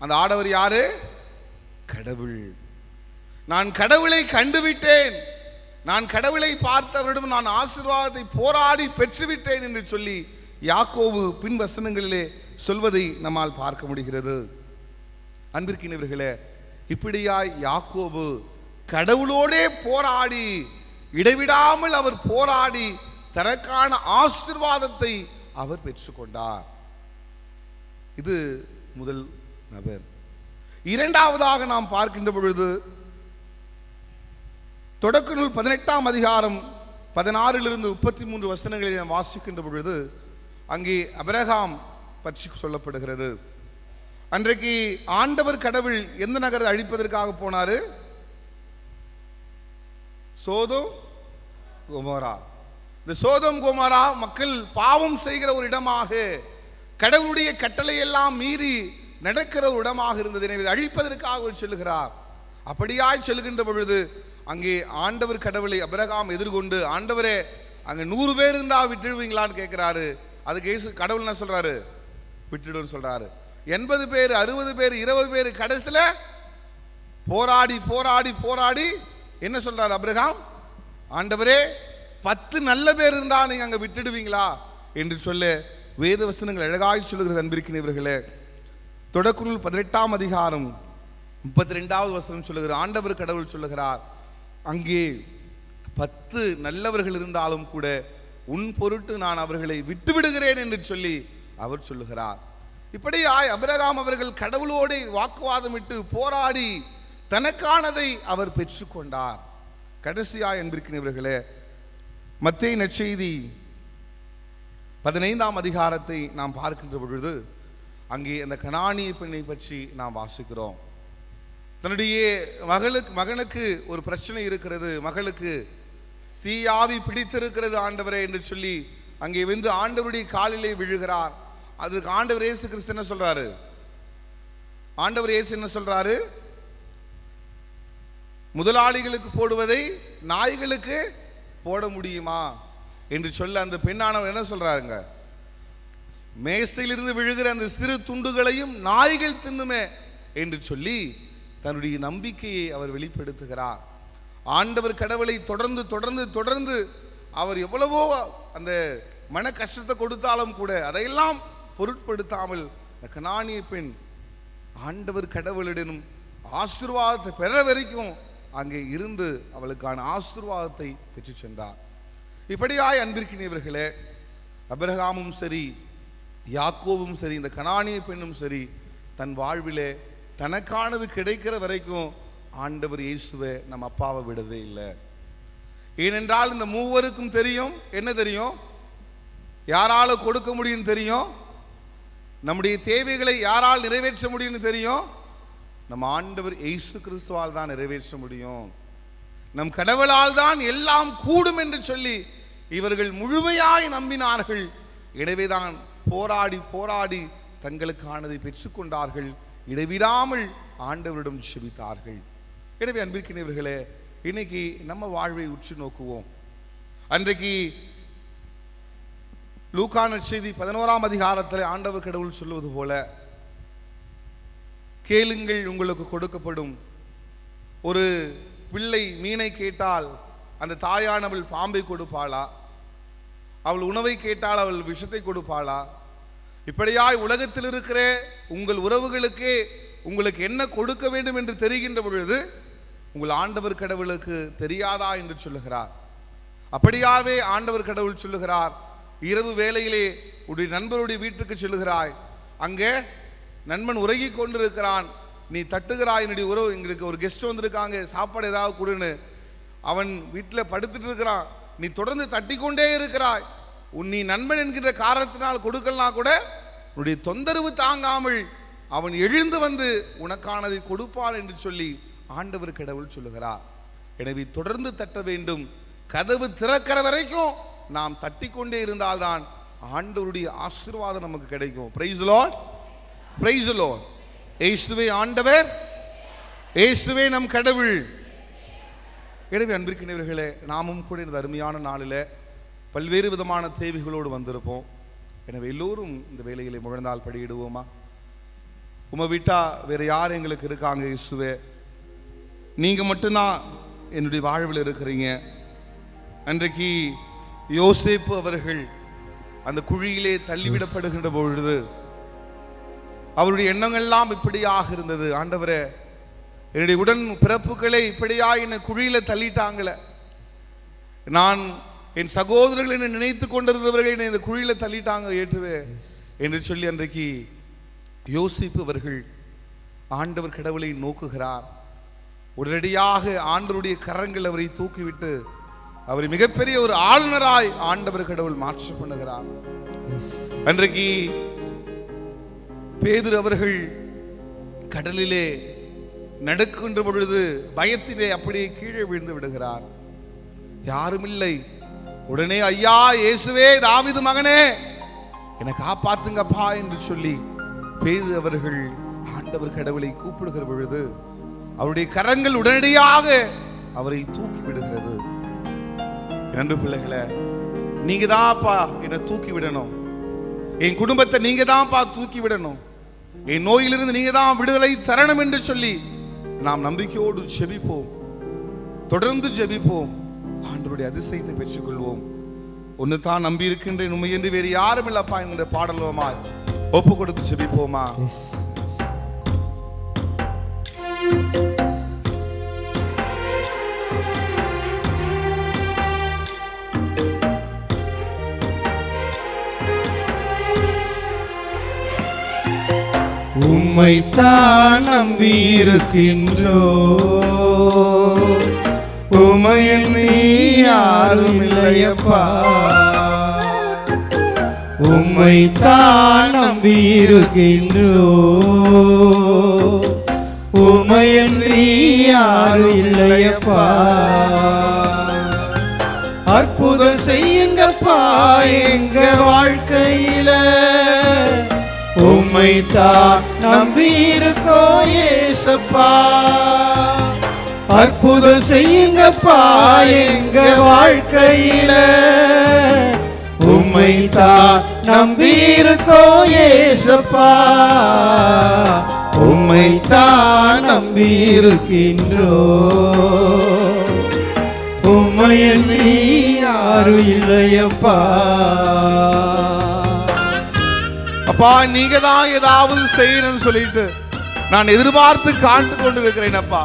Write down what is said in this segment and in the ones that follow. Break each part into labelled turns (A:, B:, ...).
A: அந்த ஆடவர் யாரு? கடவுள். நான் கடவுளை கண்டுவிட்டேன். நான் கடவுளை பார்த்தவரிடம் நான் ஆசீர்வாதத்தை போராடி பெற்றுவிட்டேன் என்று சொல்லி யாக்கோவு பின் வசனங்களிலே சொல்வதை நம்மால் பார்க்க முடிகிறது. அன்பிற்கினவர்களே இப்படியாய் யாக்கோபு கடவுளோடே போராடி இடைவிடாமல் அவர் போராடி தனக்கான ஆசீர்வாதத்தை அவர் பெற்றுக்கொண்டார். இது முதல் நபர். இரண்டாவதாக நாம் பார்க்கின்ற பொழுது தொடக்க நூல் பதினெட்டாம் அதிகாரம் பதினாறிலிருந்து முப்பத்தி மூன்று வசனங்களை நாம் வாசிக்கின்ற பொழுது அங்கே அபிரகாம் பற்றி சொல்லப்படுகிறது. அன்றைக்கு ஆண்டவர் கடவுள் எந்த நகரை அழிப்பதற்காக போனாரு? சோதம் கோமோரா. இந்த சோதம் கோமோரா மக்கள் பாவம் செய்கிற ஒரு இடமாக கடவுளுடைய கட்டளை எல்லாம் மீறி நடக்கிற ஒரு இடமாக இருந்தது எனவே அழிப்பதற்காக அவர் செல்லுகிறார். அப்படியாய் செல்கின்ற பொழுது அங்கே ஆண்டவர் கடவுளை அபிரகாம் எதிர்கொண்டு ஆண்டவரே அங்கே நூறு பேர் இருந்தா விட்டுடுவீங்களான்னு கேட்குறாரு. அதுக்கு ஏசு கடவுள் என்ன சொல்கிறாரு விட்டுடுன்னு சொல்கிறாரு எண்பது பேர் அறுபது பேர் இருபது பேர் கடைசியில் போராடி போராடி போராடி என்ன சொல்கிறார் அபிரகாம்? ஆண்டவரே பத்து நல்ல பேர் இருந்தால் நீங்கள் அங்கே விட்டுடுவீங்களா? என்று சொல்ல வேத வசனங்கள் அழகாய் சொல்லுகிறது அன்பிருக்கிறவர்களே தொடக்குநூல் பதினெட்டாம் அதிகாரம் முப்பத்தி ரெண்டாவது வசனம் சொல்லுகிற ஆண்டவர் கடவுள் சொல்லுகிறார் அங்கே பத்து நல்லவர்கள் இருந்தாலும் கூட உன் பொருட்டு நான் அவர்களை விட்டு விடுகிறேன் என்று சொல்லி அவர் சொல்லுகிறார். இப்படியாய் அபிரகாம் அவர்கள் கடவுளோடு வாக்குவாதமிட்டு போராடி தனக்கானதை அவர் பெற்றுக்கொண்டார். கடைசியாய் என்பிருக்கிறவர்களே மத்திய நற்செய்தி பதினைந்தாம் அதிகாரத்தை நாம் பார்க்கின்ற பொழுது அங்கே அந்த கனானிய பெண்ணை பற்றி நாம் வாசிக்கிறோம். தன்னுடைய மகளுக்கு மகனுக்கு ஒரு பிரச்சனை இருக்கிறது. மகளுக்கு தீயாவி பிடித்திருக்கிறது ஆண்டவரே என்று சொல்லி அங்கே வந்து ஆண்டவருடைய காலிலே விழுகிறார். அதுக்கு ஆண்டவர் இயேசு கிறிஸ்து என்ன சொல்றாரு? ஆண்டவர் இயேசு என்ன சொல்றாரு? முதலாளிகளுக்கு போடுவதை நாய்களுக்கு போட முடியுமா? என்று சொல்ல அந்த பெண்ணானவர் என்ன சொல்றாருங்க? மேசையிலிருந்து விழுகிற அந்த சிறு துண்டுகளையும் நாய்கள் தின்னுமே என்று சொல்லி தன்னுடைய நம்பிக்கையை அவர் வெளிப்படுத்துகிறார். ஆண்டவர் கடவுளை தொடர்ந்து தொடர்ந்து தொடர்ந்து அவர் எவ்வளவோ அந்த மன கஷ்டத்தை கொடுத்தாலும் கூட அதையெல்லாம் பொருட்படுத்தாமல் இந்த கனானிய பெண் ஆண்டவர் கடவுளிடனும் ஆசீர்வாதத்தை பெற வரைக்கும் அங்கே இருந்து அவளுக்கான ஆசீர்வாதத்தை பெற்று சென்றார். இப்படியாய் அன்பிற்கினியவர்களே அபிரகாமும் சரி யாக்கோவும் சரி இந்த கனானிய பெண்ணும் சரி தன் வாழ்விலே தனக்கானது கிடைக்கிற வரைக்கும் ஆண்டவர் இயேசுவை நம்ம அப்பாவை விடவே இல்லை. ஏனென்றால் இந்த மூவருக்கும் தெரியும். என்ன தெரியும்? யாரால கொடுக்க முடியும் தெரியும்? நம்முடைய தேவைகளை யாரால் நிறைவேற்ற முடியும்னு தெரியும்? நம்ம ஆண்டவர் இயேசு கிறிஸ்துவால் தான் நிறைவேற்ற முடியும். நம் கடவுளால் தான் எல்லாம் கூடும் என்று சொல்லி இவர்கள் முழுமையாய் நம்பினார்கள். எனவேதான் போராடி போராடி தங்களுக்கானதை பெற்றுக்கொண்டார்கள். இடைவிடாமல் ஆண்டவரிடம் செபித்தார்கள். எனவே அன்பிற்கினவர்களே இன்னைக்கு நம்ம வாழ்வை உற்று நோக்குவோம். அன்றைக்கு லூக்கான செய்தி பதினோராம் அதிகாரத்தில் ஆண்டவர் கடவுள் சொல்லுவது போல கேளுங்கள் உங்களுக்கு கொடுக்கப்படும். ஒரு பிள்ளை மீனை கேட்டால் அந்த தாயானவள் பாம்பை கொடுப்பாளா? அவள் உணவை கேட்டால் அவள் விஷத்தை கொடுப்பாளா? இப்படியாய் உலகத்தில் இருக்கிற உங்கள் உறவுகளுக்கே உங்களுக்கு என்ன கொடுக்க வேண்டும் என்று தெரிகின்ற பொழுது உங்கள் ஆண்டவர் கடவுளுக்கு தெரியாதா என்று சொல்லுகிறார். அப்படியாவே ஆண்டவர் கடவுள் சொல்லுகிறார் இரவு வேளையிலே உடைய நண்பருடைய வீட்டுக்கு செல்லுகிறாய். அங்கே நண்பன் உறங்கி கொண்டிருக்கிறான். நீ தட்டுகிறாய் என்னுடைய உறவு எங்களுக்கு ஒரு கெஸ்ட் வந்திருக்காங்க சாப்பாடு ஏதாவது கொடுன்னு. அவன் வீட்டில் படுத்துட்டு இருக்கிறான். நீ தொடர்ந்து தட்டிக்கொண்டே இருக்கிறாய். உன் நீ நண்பன் என்கின்ற காரணத்தினால் கொடுக்கலாம் கூட உன்னுடைய தொந்தரவு தாங்காமல் அவன் எழுந்து வந்து உனக்கானதை கொடுப்பான் என்று சொல்லி ஆண்டவர் கடவுள் சொல்லுகிறார். எனவே தொடர்ந்து தட்ட வேண்டும். கதவு திறக்கிற வரைக்கும் நாம் தட்டிக்கொண்டே இருந்தால்தான் ஆண்டவருடைய ஆசீர்வாதம் நமக்கு கிடைக்கும். பிரைஸ் லார்ட் பிரைஸ் லார்ட் ஏசுவே ஆண்டவர். ஏசுவே நம் கடவுள். எனவே அன்பிற்கினவர்களே நாமும் கூட இந்த அருமையான நாளில் பல்வேறு விதமான தேவைகளோடு வந்திருப்போம். எனவே எல்லோரும் இந்த வேலைகளை முழந்தால் படியிடுவோமா? உமை விட்டா வேற யார் எங்களுக்கு இருக்காங்க இயேசுவே? நீங்க மட்டும்தான் என்னுடைய வாழ்வில் இருக்கிறீங்க. அன்றைக்கு யோசேப்பு அவர்கள் அந்த குழியிலே தள்ளிவிடப்படுகின்ற பொழுது அவருடைய எண்ணங்கள்லாம் இப்படியாக இருந்தது. ஆண்டவரை என்னுடைய உடன் பிறப்புகளை இப்படியா என்னை குழியில தள்ளிட்டாங்களே. நான் என் சகோதரர்கள் என்னை நினைத்து கொண்டிருந்தவர்கள் என்னை இந்த குழியில தள்ளிட்டாங்க ஏற்றுவே என்று சொல்லி அன்றைக்கு யோசிப்பு அவர்கள் ஆண்டவர் கடவுளை நோக்குகிறார். உடனடியாக ஆண்டவருடைய கரங்கள் அவரை தூக்கிவிட்டு அவரை மிகப்பெரிய ஒரு ஆளுநராய் ஆண்டவர் கடவுள் மாற்ற பண்ணுகிறார். அன்றைக்கு பேதர் அவர்கள் கடலிலே நடுக்குன்ற பொழுது பயத்திலே அப்படியே கீழே விழுந்து விடுகிறார். யாரும் இல்லை உடனே ஐயா இயேசுவே தாவிது மகனே என்னை காப்பாத்துங்கப்பா என்று சொல்லி பேது அவர்கள் ஆண்டவர் கடவுளை கூப்பிடுகிற பொழுது அவருடைய கரங்கள் உடனடியாக அவரை தூக்கி விடுகிறது. இரண்டு பிள்ளைகளே நீங்க தான்ப்பா என்னை தூக்கி விடணும். என் குடும்பத்தை நீங்க தான்ப்பா தூக்கி விடணும். என் நோயிலிருந்து நீங்க தான் விடுதலை தரணும் என்று சொல்லி நாம் நம்பிக்கையோடு ஜெபிப்போம். தொடர்ந்து ஜெபிப்போம். ஆண்டவருடைய அதிசயத்தை பெற்றுக்கொள்வோம். ஒன்று தான் நம்பி இருக்கின்றேன் உண்மை என்று வேறு யாரும் இல்லப்பா என்கிற பாடலுமா ஒப்பு கொடுத்து ஜெபிப்போமா? உம்மைத்தான் நம்பி உமையில் நீ யாரும் இல்லையப்பா.
B: உம்மைத்தான் நம்பி உமையில் நீ யாரும் இல்லையப்பா. அற்புதம் செய்யுங்கப்பா எங்க வாழ்க்கையில. உம்மைத்தான் நம்பியிருக்கோ ஏசப்பா. அற்புதம் செய்யுங்கப்பா எங்க வாழ்க்கையில. உம்மைத்தான் நம்பியிருக்கோ ஏசப்பா. உம்மைத்தான் நம்பியிருக்கின்றோ. உம்மையன் நீ யாரும் இல்லையப்பா.
A: அப்பா நீங்க தான் ஏதாவது செய்யணும்னு சொல்லிட்டு நான் எதிர்பார்த்து காண்டு கொண்டு இருக்கிறேன் அப்பா.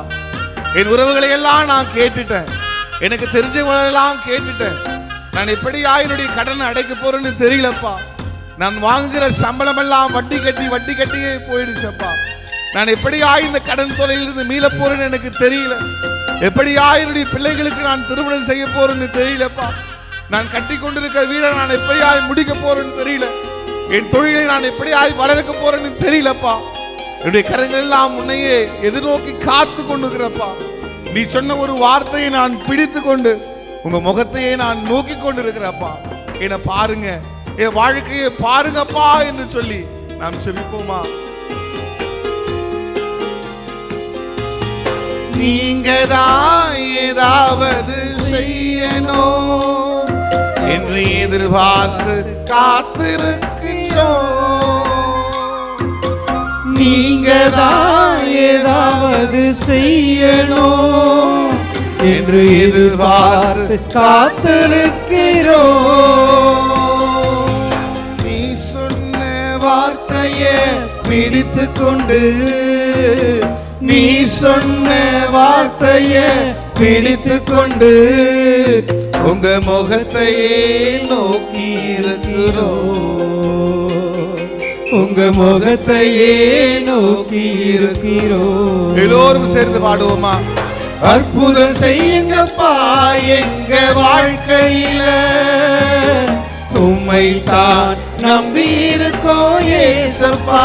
A: என் உறவுகளை எல்லாம் நான் கேட்டுட்டேன். எனக்கு தெரிஞ்சவங்களெல்லாம் கேட்டுட்டேன். நான் எப்படியா என்னுடைய கடனை அடைக்க போறேன்னு தெரியலப்பா. நான் வாங்குகிற சம்பளம் எல்லாம் வட்டி கட்டி வட்டி கட்டியே போயிடுச்சப்பா நான் எப்படியா இந்த கடன் தொலையிலிருந்து மீள போறேன்னு எனக்கு தெரியல. எப்படியா என்னுடைய பிள்ளைகளுக்கு நான் திருமணம் செய்ய போறேன்னு தெரியலப்பா. நான் கட்டி கொண்டிருக்க வீடை நான் எப்படியா முடிக்க போறேன்னு தெரியல. என் தொழிலை நான் எப்படியாய் வளர்க்க போறேன்னு தெரியலப்பா. என்னுடைய கரங்கள் எல்லாம் உன்னையே எதிர்நோக்கி காத்து கொண்டுக்கிறப்பா நீ சொன்ன ஒரு வார்த்தையை நான் பிடித்து கொண்டு உங்க முகத்தையே நான் நோக்கி கொண்டு இருக்கிறப்பா என்னை பாருங்க என் வாழ்க்கையை பாருங்கப்பா என்று சொல்லி நாம் செபிப்போமா? நீங்க தான் ஏதாவது செய்யணும் என்று எதிர்பார்த்து காத்திருக்கிறேன். காத்திருக்கிறோம்
B: நீங்க தான் ஏதாவது செய்யணும் என்று எதிர்பார்த்து காத்திருக்கிறோம்.
A: நீ சொன்ன
B: வார்த்தையை பிடித்து கொண்டு நீ சொன்ன வார்த்தையை பிடித்து கொண்டு உங்க முகத்தையே நோக்கி இருக்கிறோம். உங்க முகத்தையே நோக்கி இருக்கிறோம்?
A: எல்லோரும் சேர்ந்து பாடுவோமா?
B: அற்புதம் செய்யுங்கப்பா எங்க வாழ்க்கையில. உம்மை தான் நம்பி இருக்கோம் ஏசப்பா.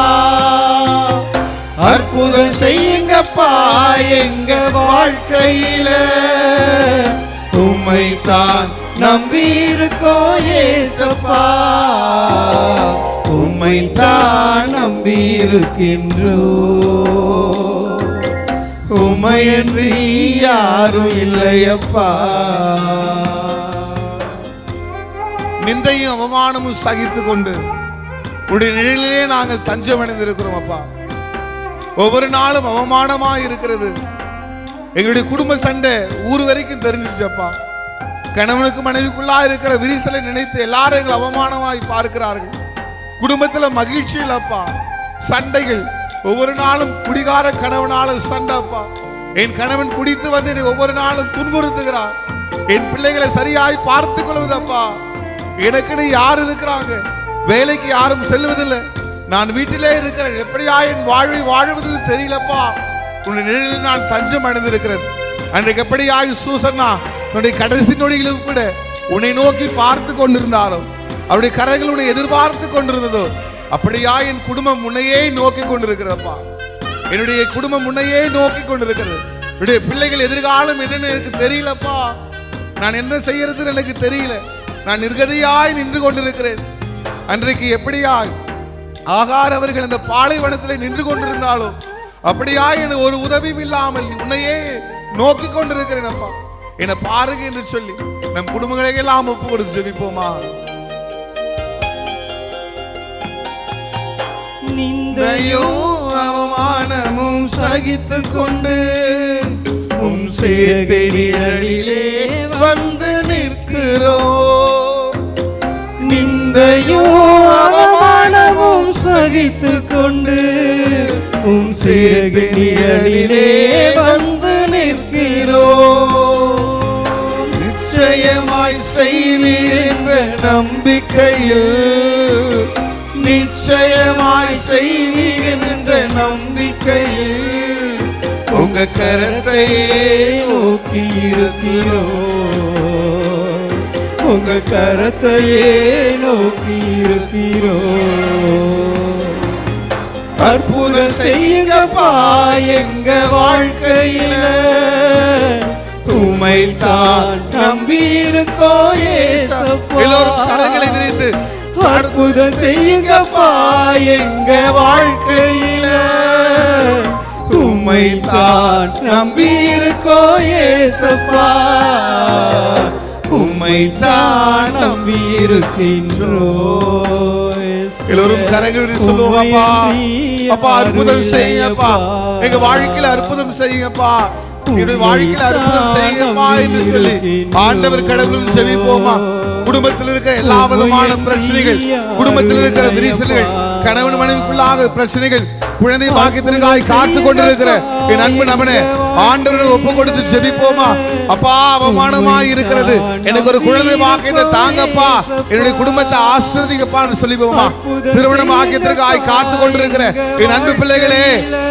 B: அற்புதம் செய்யுங்கப்பா எங்க வாழ்க்கையில. உம்மை தான் நம்பி இருக்கோம் ஏசப்பா. உம்மை தான் நம்பி இருக்கின்றோ உமையன்றி யாரும் இல்லையப்பா.
A: நிந்தையும் அவமானமும் சகித்து கொண்டு உடைய நிழலிலே நாங்கள் தஞ்சமடைந்திருக்கிறோம் அப்பா ஒவ்வொரு நாளும் அவமானமா இருக்கிறது. எங்களுடைய குடும்ப சண்டை ஊர் வரைக்கும் தெரிஞ்சிச்சப்பா கணவனுக்கு மனைவிக்குள்ளா இருக்கிற விரிசலை நினைத்து எல்லாரும் எங்களை அவமானமாய் பார்க்கிறார்கள். குடும்பத்துல மகிழ்ச்சி இல்லப்பா. சண்டைகள். ஒவ்வொரு நாளும் குடிகார கணவனால சண்டைப்பா. என் கணவன் குடித்து வந்து என்னை ஒவ்வொரு நாளும் துன்புறுத்துகிறார். என் பிள்ளைகளை சரியாய் பார்த்து கொள்வதப்பா. எனக்குன்னு யார் இருக்கிறாங்க? வேலைக்கு யாரும் செல்வதில்லை. நான் வீட்டிலே இருக்கிறேன். எப்படியா என் வாழ்வை வாழ்வது தெரியலப்பா. உன்னுடைய நிழலில் நான் தஞ்சம் அடைந்திருக்கிறேன். அன்றைக்கு எப்படியாய் சூசன்னா உன்னுடைய கடைசி நொடிகளும் கூட உன்னை நோக்கி பார்த்து கொண்டிருந்தாரோ அவருடைய கரைகள் உன்னை எதிர்பார்த்து கொண்டிருந்ததோ அப்படியா என் குடும்பம் உன்னையே நோக்கி கொண்டிருக்கிறப்பா என்னுடைய குடும்பம் உன்னையே நோக்கி கொண்டிருக்கிறது. என்னுடைய பிள்ளைகள் எதிர்காலம் என்னன்னு எனக்கு தெரியலப்பா. நான் என்ன செய்யறதுன்னு எனக்கு தெரியல. நான் நிர்கதியாய் நின்று கொண்டிருக்கிறேன். அன்றைக்கு எப்படியாய் ஆகார் அவர்கள் அந்த பாலைவனத்தில் நின்று கொண்டிருந்தாலும் அப்படியா எனக்கு ஒரு உதவியும் இல்லாமல் உன்னையே நோக்கி கொண்டிருக்கிறேன் அப்பா என்னை பாருங்க என்று சொல்லி நம் குடும்பங்களை எல்லாம் ஒப்பு கொடுத்து ஜெபிப்போமா
B: நிந்தையும் அவமானமும் சகித்து கொண்டு உம் சேர்களிலே வந்து நிற்கிறோம் நிந்தையும் அவமானமும் சகித்து கொண்டு உம் சேர்களிலே வந்து நிற்கிறோம் நிச்சயமாய் செய்வீர் என்ற நம்பிக்கையில் நிச்சயமாய் செய்வீர் என்ற நம்பிக்கையில் உங்க கரத்தையே நோக்கி இருக்கிறோம். உங்க கரத்தையே நோக்கி இருக்கிறோம். அற்புதம் செய்யுங்கப்பா எங்க வாழ்க்கையில. உமை தான் நம்பி இருக்கோ ஏசப்பா.
A: எல்லோரும் கரங்களை விரித்து
B: அற்புதம் செய்யுங்கப்பா எங்க வாழ்க்கையில. உம்மை தான் நம்பி இருக்கோ ஏசப்பா. உம்மை தான் நம்பி இருக்கின்றோ
A: எல்லோரும் கரங்கள் சொல்லுவோம் அப்பா அற்புதம் செய்யுங்கப்பா. எங்க வாழ்க்கையில அற்புதம் செய்யுங்கப்பா. என்னுடைய வாழ்க்கையில அற்புதம் செய்யுங்கப்பா என்று சொல்லி ஆண்டவர் கடவுளும் செவிப்போமா குடும்பத்தில் இருக்கிற எல்லா விதமான பிரச்சனைகள் குடும்பத்தில் இருக்கிற விரிசல்கள் கணவன் மனைவிக்குள்ளாக பிரச்சனைகள் குழந்தை பாக்கியத்திற்காய் காத்து கொண்டிருக்கிற என் அன்பு நபனே ஆண்டவரிடம் ஒப்பு கொடுத்து ஜெபிப்போமா? அப்பா அவமானமா இருக்கிறது. எனக்கு ஒரு குழந்தை பாக்கியத்தை தாங்கப்பா. என்னுடைய குடும்பத்தை ஆசிர்வதிங்கப்பான்னு சொல்லிப்போமா? திருமணம் பாக்கியத்திற்காய் காத்து கொண்டிருக்கிற என் அன்பு பிள்ளைகளே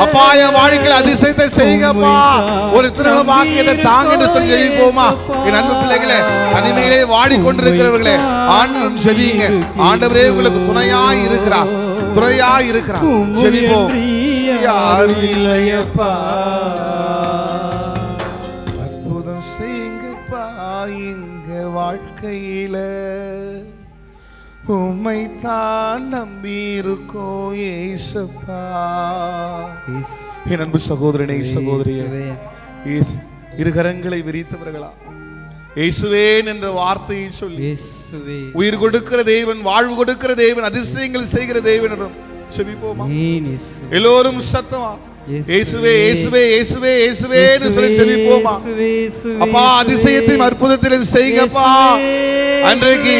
A: அப்பா என் வாழ்க்கையில் அதிசயத்தை செய்யுங்கப்பா. ஒரு திருமண பாக்கியத்தை தாங்கன்னு சொல்லி ஜெபிப்போமா? என் அன்பு பிள்ளைகளே தனிமையிலே வாடிக்கொண்டிருக்கிறவர்களே ஆண்டவன் ஜெபிங்க ஆண்டவரே உங்களுக்கு துணையாய் இருக்கிறார். துணையாய் இருக்கிறார் செவிப்போம்
B: யாரும் இல்லையப்பா
A: அற்புதம் செய்யுங்கப்பா எங்க வாழ்க்கையில. உம்மை தான் நம்பி இருக்கோம் ஏசப்பா என் அன்பு சகோதரனே சகோதரியே. இரு கரங்களை விரித்தவர்களா? இயேசுவேன் என்ற வார்த்தையை சொல்லி உயிர் கொடுக்கிற தேவன் வாழ்வு கொடுக்கிற தேவன் அதிசயங்கள் செய்கிற தேவனிடம் செபிப்போமா? எல்லோரும் சத்தமா? இயேசுவே. இயேசுவே இயேசுவே இயேசுவேன்னு சொல்லி செபிப்போமா? அப்பா அதிசயத்தையும் அற்புதத்திலும் செய்யுங்கப்பா அன்றைக்கு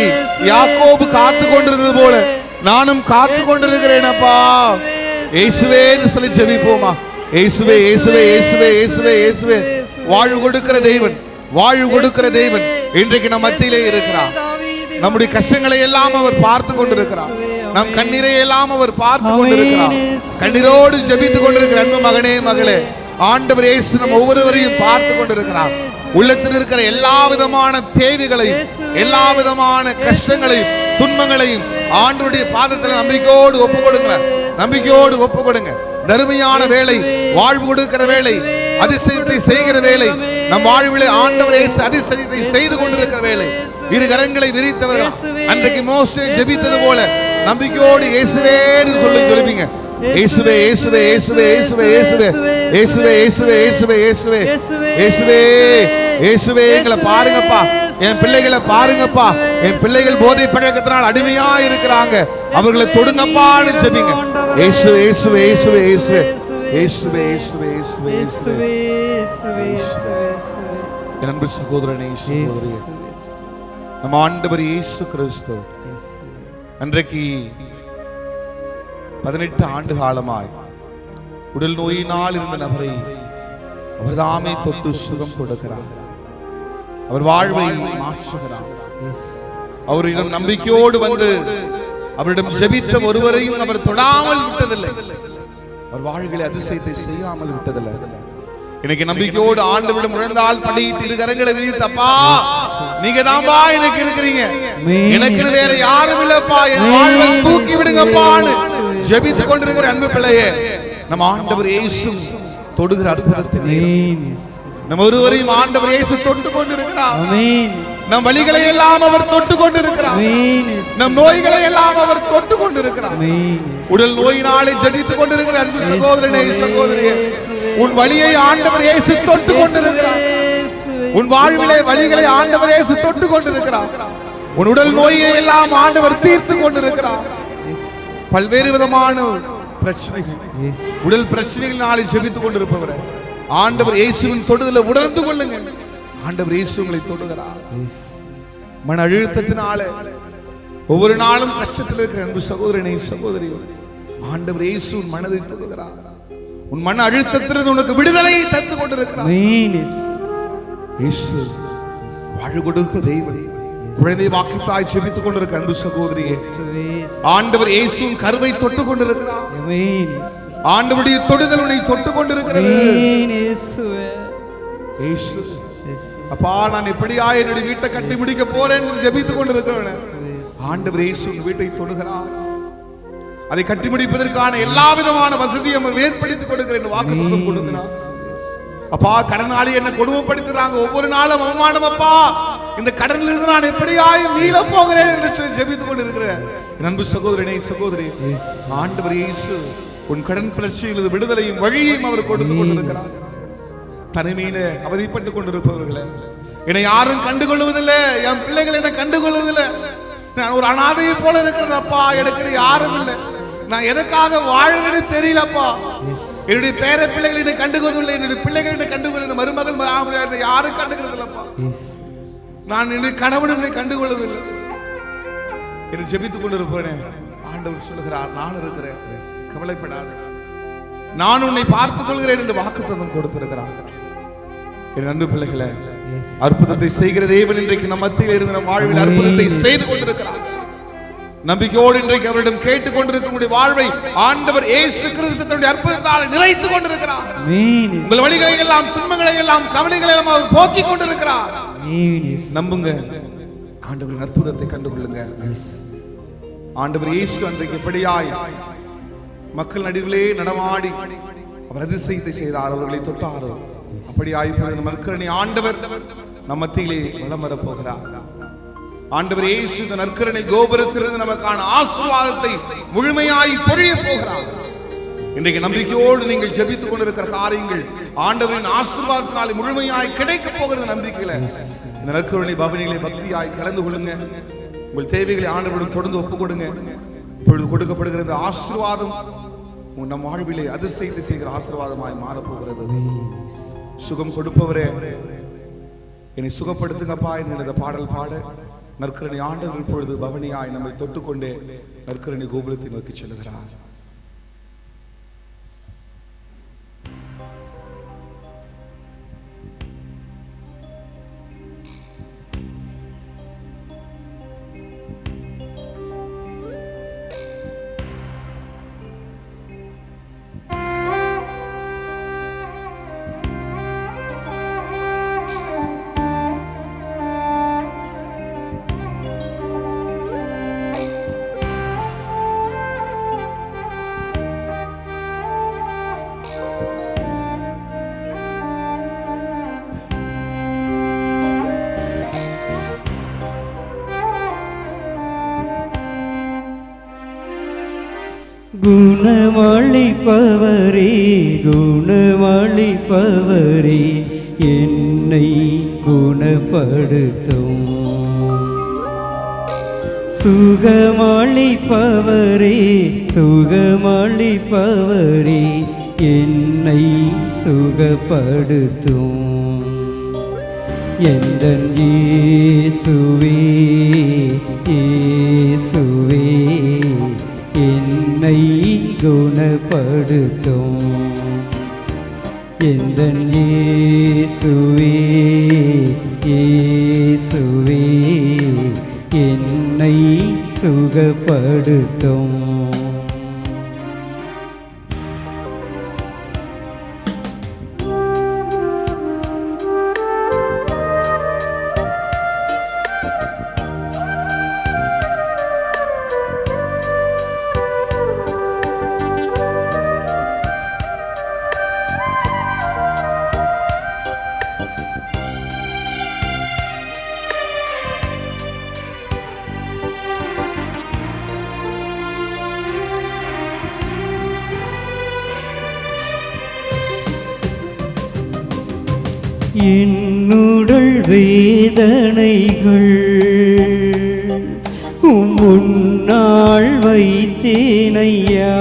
A: யாக்கோபு காத்து கொண்டிருந்தது போல நானும் காத்து கொண்டிருக்கிறேன் அப்பா இயேசுவேன்னு சொல்லி ஜெபிப்போமா இயேசுவே இயேசுவே இயேசுவே இயேசுவே இயேசுவே. வாழ்வு கொடுக்கிற தெய்வன் வாழ்வு கொடுக்கிற தேவன் இன்றைக்கு நம் மத்தியிலே இருக்கிறார். நம்முடைய கஷ்டங்களை எல்லாம் அவர் பார்த்து கொண்டிருக்கிறார். நம் கண்ணீரை எல்லாம் அவர் பார்த்து கொண்டிருக்கிறார். கண்ணீரோடு ஜெபித்துக் கொண்டிருக்கிற அன்பு மகனே மகளே ஆண்டவர் இயேசு நம் ஒவ்வொருவரையும் பார்த்து கொண்டிருக்கிறார். உள்ளத்தில் இருக்கிற எல்லா விதமான தேவைகளையும் எல்லா விதமான கஷ்டங்களையும் துன்பங்களையும் ஆண்டருடைய பாதத்தில் நம்பிக்கையோடு ஒப்பு கொடுங்க நம்பிக்கையோடு ஒப்பு கொடுங்க தருமையான வேலை வாழ்வு கொடுக்கிற வேலை அதிசயத்தை செய்கிற வேலை நம் வாழ்விலே ஆண்டவர் அதிசயத்தை செய்து கொண்டிருக்கிற வேலை இரு கரங்களை விரித்தவர்கள் அன்றைக்கு மோசே ஜெபித்தது போல நம்பிக்கையோடு இயேசுவேன்னு சொல்லி இயேசுவே இயேசுவே இயேசுவே இயேசுவே இயேசுவே இயேசுவே இயேசுவே இயேசுவே இயேசுவே இயேசுவே இயேசுவே எங்களை பாருங்கப்பா என் பிள்ளைகளை பாருங்கப்பா என் பிள்ளைகள் போதை பழக்கத்தினால் அடிமையா இருக்கிறாங்க அவர்களை தொடுங்கப்பான்னு ஜெபிங்க இயேசுவே இயேசுவே இயேசுவே இயேசுவே. இயேசுவே இயேசுவே இயேசுவே இயேசுவே என் அன்பு சகோதரனே சகோதரியே. நம்ம ஆண்டவர் இயேசு கிறிஸ்து. அன்றைக்கு பதினெட்டு ஆண்டு காலமாய் உடல் நோயினால் இருந்த நபரை அவர் தாமே தொட்டு சுகம் கொடுக்கிறார். அவர் வாழ்வை மாற்றுகிறார். அவரிடம் நம்பிக்கையோடு வந்து அவரிடம் ஜெபித்த ஒருவரையும் அவர் தொடாமல் விட்டதில்லை. அவர் வாழ்களை அதிசயத்தை செய்யாமல் விட்டதில்லை. இன்னைக்கு நம்பிக்கையோடு ஆண்டவரிடம் முழந்தால் பண்ணிட்டு இரு கரங்களை விரித்தப்பா நீங்க தான்பா எனக்கு இருக்கிறீங்க எனக்கு வேற யாரும் இல்லப்பா. என் வாழ்வை தூக்கி விடுங்கப்பான்னு ஜெபித்துக் கொண்டிருக்கிற அன்பு பிள்ளையே நம்ம ஆண்டவர் இயேசு தொடுகிற அற்புதத்தின் நம்ம ஒருவரையும் ஆண்டவர் இயேசு தொட்டு கொண்டிருக்கிறார். நம் வழிகளை எல்லாம் அவர் தொட்டு கொண்டிருக்கிறார். நம் நோய்களை எல்லாம் அவர் தொட்டு கொண்டிருக்கிறார். உடல் நோயினாலே ஜெபித்துக் கொண்டிருக்கிற அன்பு சகோதரனே சகோதரியே உன் வழியை ஆண்டவர் இயேசு தொட்டு கொண்டிருக்கிறார். உன் வாழ்விலே வழிகளை ஆண்டவர் இயேசு தொட்டு கொண்டிருக்கிறார். உன் உடல் நோயை எல்லாம் ஆண்டவர் தீர்த்து கொண்டிருக்கிறார். பல்வேறு விதமான பிரச்சனைகள். உடல் பிரச்சனைகளினாலே ஜெபித்துக் கொண்டிருப்பவரை. ஆண்டவர் இயேசுவின் தொடுதலை உணர்ந்து கொள்ளுங்க ஆண்டவர் இயேசு உங்களை தொடுகிறார். மன அழுத்தத்தினால ஒவ்வொரு நாளும் கஷ்டத்தில் இருக்கிற அன்பு சகோதரனை சகோதரி ஆண்டவர் இயேசு உன் மனதை தொடுகிறார். உன் மன அழுத்தத்திலிருந்து உனக்கு விடுதலையை தந்து கொண்டிருக்கிறார். இயேசு வாழ் கொடுக்க தெய்வம். குழந்தை வாக்குத்தாய் செபித்துக் கொண்டிருக்க அன்பு சகோதரியே. ஆண்டவர் இயேசுவின் கருவை தொட்டு கொண்டிருக்கிறார். ஆண்டவருடைய தொடுதல் உன்னை தொட்டு கொண்டிருக்கிறது. அப்பா நான் எப்படியா என்னுடைய வீட்டை கட்டி முடிக்க போறேன் ஜெபித்துக் கொண்டிருக்கிறேன் ஆண்டவர் இயேசு வீட்டை தொடுகிறார். அதை கட்டி முடிப்பதற்கான எல்லா விதமான வசதியும் ஏற்படுத்திக் கொடுக்கிறேன் வாக்குறுதம் கொடுக்கிறார் அப்பா கடனாளி என்ன கொடுமைப்படுத்துறாங்க ஒவ்வொரு நாளும். அவமானம் அப்பா. இந்த கடனில் இருந்து நான் எப்படியாய் மீள போகிறேன் என்று ஜெபித்துக் கொண்டிருக்கிறேன். அன்பு சகோதரனே சகோதரி. ஆண்டவர் இயேசு. உன் கடன் பிரச்சனையில் விடுதலையும் வழியையும் அவர் கொடுத்து கொண்டிருக்கிறார். தனிமையில அவதிப்பட்டு கொண்டிருப்பவர்களே என்னை யாரும் கண்டுகொள்வதில்லை என் பிள்ளைகள் என்னை கண்டுகொள்வதில்லை நான் ஒரு அனாதையை போல இருக்கிறது அப்பா எனக்கு யாரும் இல்லை. நான் எதற்காக வாழ்றேன்னு தெரியலப்பா. என்னுடைய பேர பிள்ளைகள் என்னை கண்டுகொள்ளவில்லை என்னுடைய பிள்ளைகள் என்னை கண்டுகொள்ள மருமகள் என்னை யாரும் கண்டுகிறது இல்லப்பா நான் என்னுடைய கணவன் என்னை கண்டுகொள்ளவில்லை என்னை ஜெபித்துக் கொண்டிருப்பேன் ஆண்டவர் சொல்லுகிறார் நான் இருக்கிறேன். கவலைப்படாத. நான் உன்னை பார்த்துக் கொள்கிறேன் என்று வாக்குத்தத்தம் கொடுத்திருக்கிறார். என் அன்பு பிள்ளைகளே அற்புதத்தை செய்கிற தேவன் இன்றைக்கு நம் மத்தியில் இருந்து நம் வாழ்வில் அற்புதத்தை செய்து கொண்டிருக்கிறார். நம்பிக்கையோடு இன்றைக்கு அவரிடம் கேட்டுக் கொண்டிருக்கும் வாழ்வை ஆண்டவர் இயேசு கிறிஸ்து தன்னுடைய அற்புதத்தால் நிறைத்துக் கொண்டிருக்கிறார். உங்கள் வழிகளை எல்லாம் துன்பங்களை எல்லாம் கவலைகளை எல்லாம் அவர் போக்கிக் கொண்டிருக்கிறார். நம்புங்க. ஆண்டவரின் அற்புதத்தை கண்டுகொள்ளுங்க. ஆண்டவர் இயேசு அன்றைக்கு எப்படியாய் மக்கள் நடுவிலே நடமாடி அவர் அதிசயத்தை செய்தார் அவர்களை தொட்டார். அப்படியாய் இப்பொழுது ஆண்டவர் நம் மத்தியிலே வலம் ஆண்டவர் இயேசு இந்த நற்கரணை கோபுரத்திலிருந்து நமக்கான ஆசீர்வாதத்தை முழுமையாய் பொழிய போகிறார். இன்றைக்கு நம்பிக்கையோடு நீங்கள் ஜெபித்துக் கொண்டிருக்கிற காரியங்கள் ஆண்டவரின் ஆசீர்வாதத்தினால் முழுமையாய் கிடைக்க போகிறது நம்பிக்கையில. இந்த நற்கருணை பவனிகளை பக்தியாய் கலந்து கொள்ளுங்க. உங்கள் தேவைகளை ஆண்டவரிடம் தொடர்ந்து ஒப்புக் கொடுங்க இப்பொழுது கொடுக்கப்படுகிற இந்த ஆசீர்வாதம். உன் நம் வாழ்விலே அதிசயத்தை செய்கிற ஆசீர்வாதமாய் மாறப்போகிறது. சுகம் கொடுப்பவரே என்னை சுகப்படுத்துங்கப்பா என்று இந்த பாடல் பாட. நற்கரணி ஆண்டவர் இப்பொழுது பவனியாய் நம்மை தொட்டுக்கொண்டே நற்கரணி கோபுரத்தை நோக்கி செல்கிறார்
B: குணமளிப்பவரே குணமளிப்பவரே என்னை குணப்படுத்தும். சுகமளிப்பவரே சுகமளிப்பவரே என்னை சுகப்படுத்தும். எந்தன் இயேசுவே இயேசுவே என்னை குணப்படுத்தும். எந்த இயேசுவே இயேசுவே என்னை சுகப்படுத்தும். என்னுடல் வேதனைகள் உம் முன்னாள் வைத்தேனையா?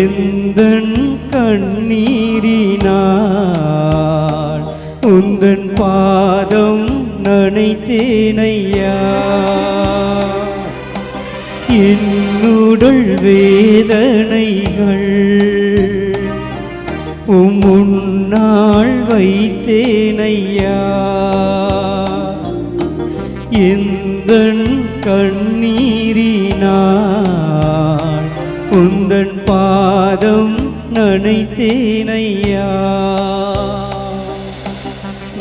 B: எந்த கண்ணீரினால் உந்தன் பாதம் நனைத்தேனை? வைத்தேனையா? எந்தன் கண்ணீரினால் உந்தன் பாதம் நனைத்தேனையா?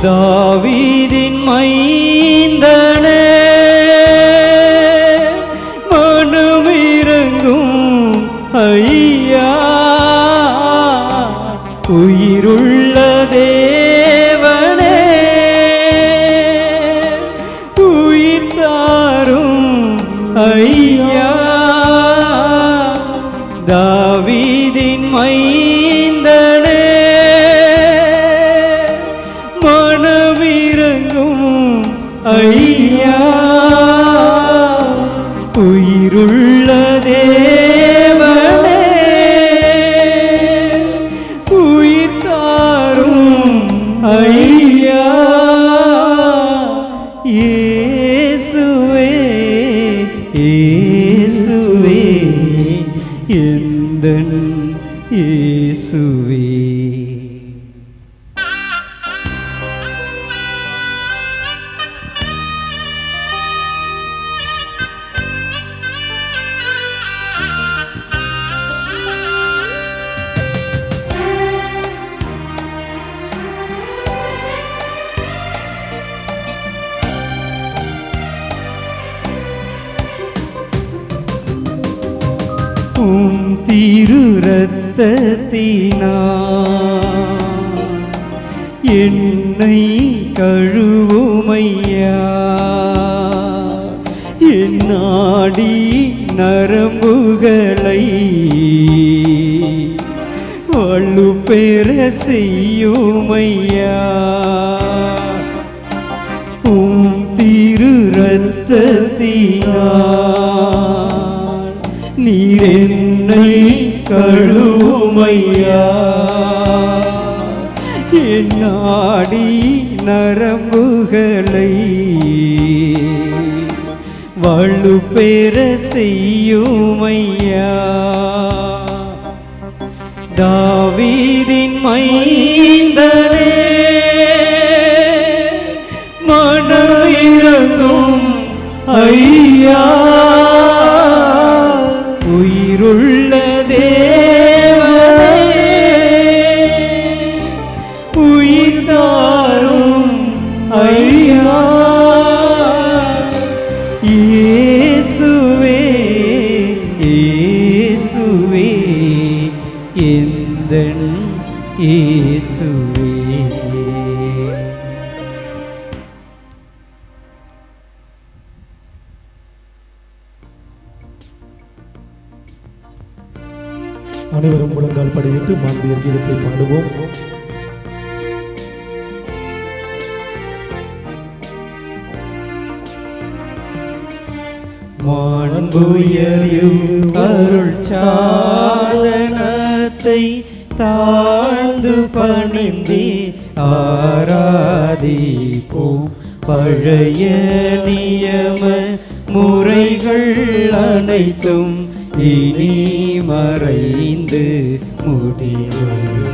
B: தாவீதின் மைந்தன் பெற செய்யுமையா? உம் திரு ரத்தத்தினால் நீர் என்னை கழுவுமையா? என் நாடி நரம்புகளை வலுப்பெற செய்யுமையா? இயேசுவே.
C: அனைவரும் முழங்கால் படியிட்டு மாந்தியர் கீதத்தை பாடுவோம்.
B: மாண்புயரில் அருள் சாதனத்தை பணிந்தி ஆராதிப்போம். பழைய நியம முறைகள் அனைத்தும் இனி மறைந்து முடிவு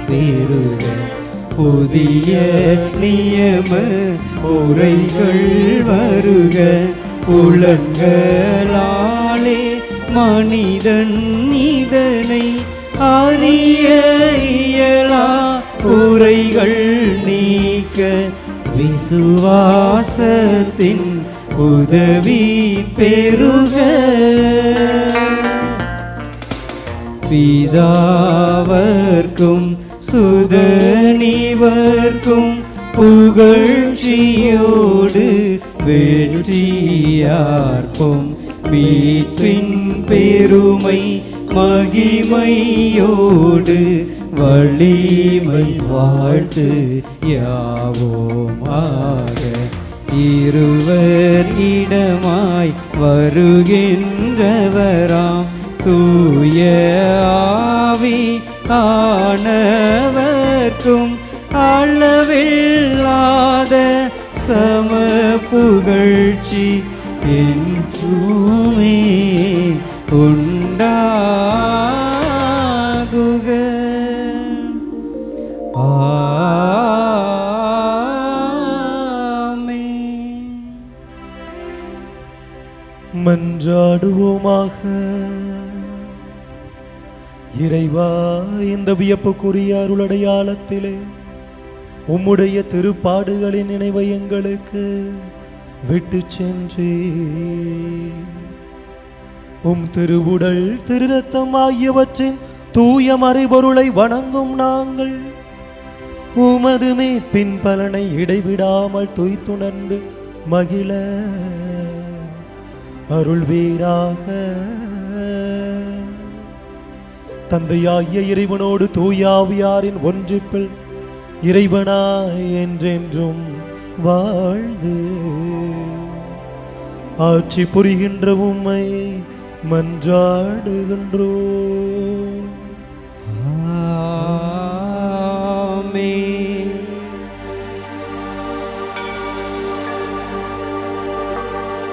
B: பெறுக. புதிய நியம முறைகள் வருக. புலன்களாலே மனிதன் இதனை அறிய இயலா. குறைகள் நீக்க விசுவாசத்தின் உதவி பெருக பிதாவர்க்கும் சுதனிவர்க்கும் புகழ்ச்சியோடு வெற்றியார்க்கும் மீட்பின் பெருமை மகிமையோடு வலிமை வாழ்த்து யாவோமாக இருவர் இடமாய் வருகின்றவராம். தூய ஆவி ஆனவர்க்கும் அளவில்லாத
C: வியப்புக்குரிய அருளடையாளத்திலே உம்முடைய திருப்பாடுகளின் நினைவை எங்களுக்கு விட்டு சென்றே உம் திருவுடல் திருரத்தம் ஆகியவற்றின் தூய மறைபொருளை வணங்கும் நாங்கள் உமது மீட்பின் பலனை இடைவிடாமல் துய்த்துணர்ந்து மகிழ. அருள்வீராக. தந்தையாகிய இறைவனோடு தூயாவியாரின் ஒன்றிப்பில் இறைவனாய் என்றென்றும் வாழ்ந்து ஆட்சி புரிகின்ற உம்மை
B: மன்றாடுகின்றோ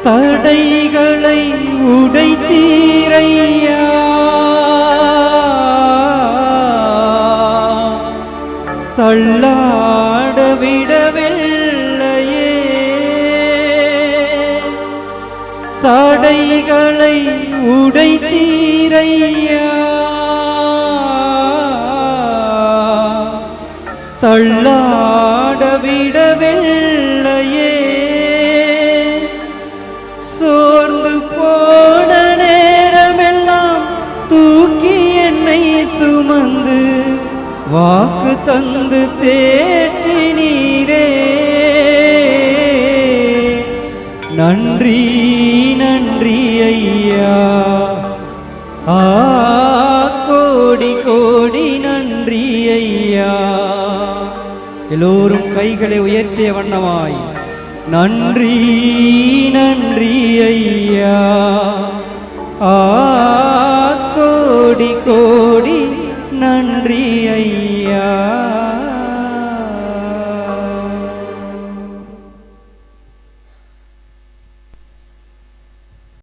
B: தடைகளை உடைத்தீரையா? தள்ளாட விடவில்லையே தடைகளை உடைத்தீரையா. தள்ளாட விட தேற்றி நீரே. நன்றி நன்றி ஐயா. ஆ கோடி கோடி நன்றி ஐயா. எல்லோரும் கைகளை உயர்த்திய வண்ணமாய். நன்றி நன்றி ஐயா. ஆ கோடி கோடி நன்றி ஐயா.